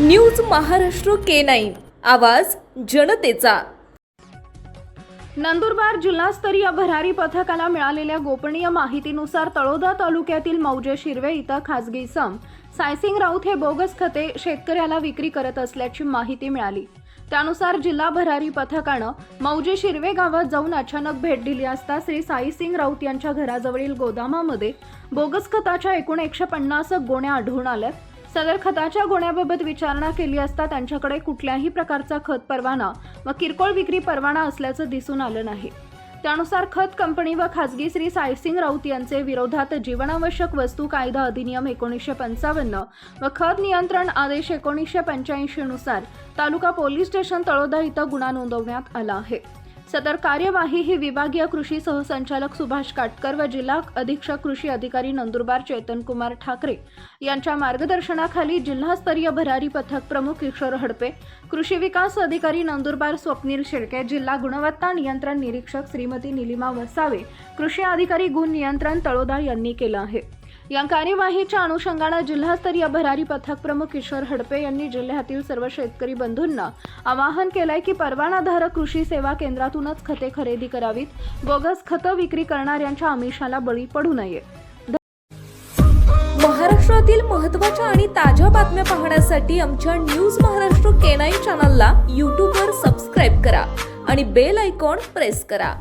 News Maharashtra K nine. आवाज जनतेचा. नंदुरबार जिल्हास्तरीय भरारी पथकाला मिळालेल्या गोपनीय माहितीनुसार तळोदा तालुक्यातील मौजे शिरवे इथं खासगी सम. सायसिंग राऊत हे बोगस खते शेतकऱ्याला विक्री करत असल्याची माहिती मिळाली. त्यानुसार जिल्हा भरारी पथकानं मौजे शिरवे गावात जाऊन अचानक भेट दिली असता श्री साईसिंग राऊत यांच्या घराजवळील गोदामामध्ये बोगस खताच्या एकूण एकशे पन्नास गोण्या आढळून आल्यात. सदर खताच्या गोण्याबाबत विचारणा केली असता त्यांच्याकडे कुठल्याही प्रकारचा खत परवाना व किरकोळ विक्री परवाना असल्याचं दिसून आलं नाही. त्यानुसार खत कंपनी व खासगी श्री सायसिंग राऊत यांचे विरोधात जीवनावश्यक वस्तू कायदा अधिनियम एकोणीसशे पंचावन्न व खत नियंत्रण आदेश एकोणीसशे पंच्याऐंशी नुसार तालुका पोलीस स्टेशन तळोदा इथं गुन्हा नोंदवण्यात आला आहे. सदर कार्यवाही ही विभागीय कृषी सहसंचालक सुभाष काटकर व जिल्हा अधीक्षक कृषी अधिकारी नंदुरबार चेतनकुमार ठाकरे यांच्या मार्गदर्शनाखाली जिल्हास्तरीय भरारी पथक प्रमुख किशोर हडपे कृषी विकास अधिकारी नंदुरबार स्वप्नील शेळके जिल्हा गुणवत्ता नियंत्रण निरीक्षक श्रीमती निलिमा वसावे कृषी अधिकारी गुण नियंत्रण तळोदा यांनी केलं आहे. या कार्यवाहीच्या अनुषंगानं जिल्हास्तरीय भरारी पथक प्रमुख किशोर हडपे यांनी जिल्ह्यातील सर्व शेतकरी बंधूंना आवाहन केलंय की परवानाधारक कृषी सेवा केंद्रातूनच खते खरेदी करावीत. बोगस खतं विक्री करणाऱ्यांच्या आमिषाला बळी पडू नये. महाराष्ट्रातील महत्त्वाच्या आणि ताज्या बातम्या पाहण्यासाठी आमच्या न्यूज महाराष्ट्र केनाई चॅनलला यूट्यूबवर सबस्क्राईब करा आणि बेल आयकॉन प्रेस करा.